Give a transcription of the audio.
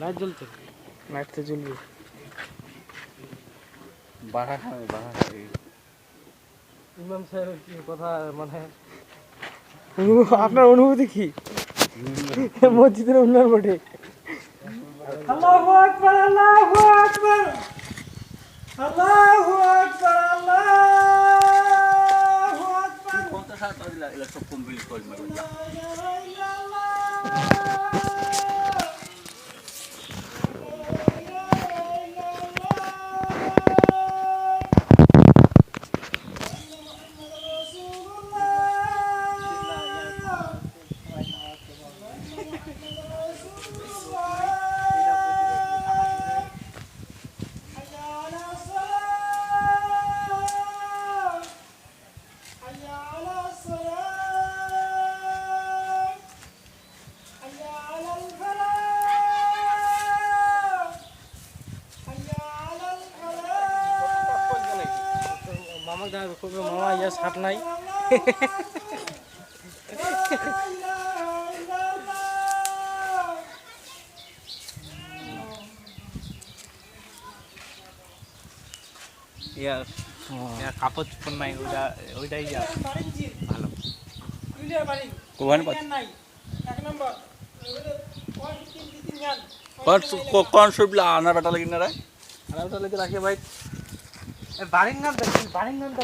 Light জ্বলছে? Light তো জ্বলবে। বাড়া খাবে বাড়া খাবে। ইমাম সাহেবের কি কথা মানে? আপনার অনুভূতি কি? মসজিদের উন্নয়ন বটে। আল্লাহু আকবার আল্লাহু আকবার। আল্লাহু আকবার আল্লাহু আকবার। কোনটা সাথে দিলা এলা সব কমপ্লিট করে মারো মামা যা করবে মামা নাই ইয়া ইয়া কাপড় চোপড় নাই ওইটা ওইটাই ভালো। কোন কোন কোন আনা বেটা লাগি না রে বেটা লাগে রাখে ভাই। বাড়ির নাম বাড়ির নাম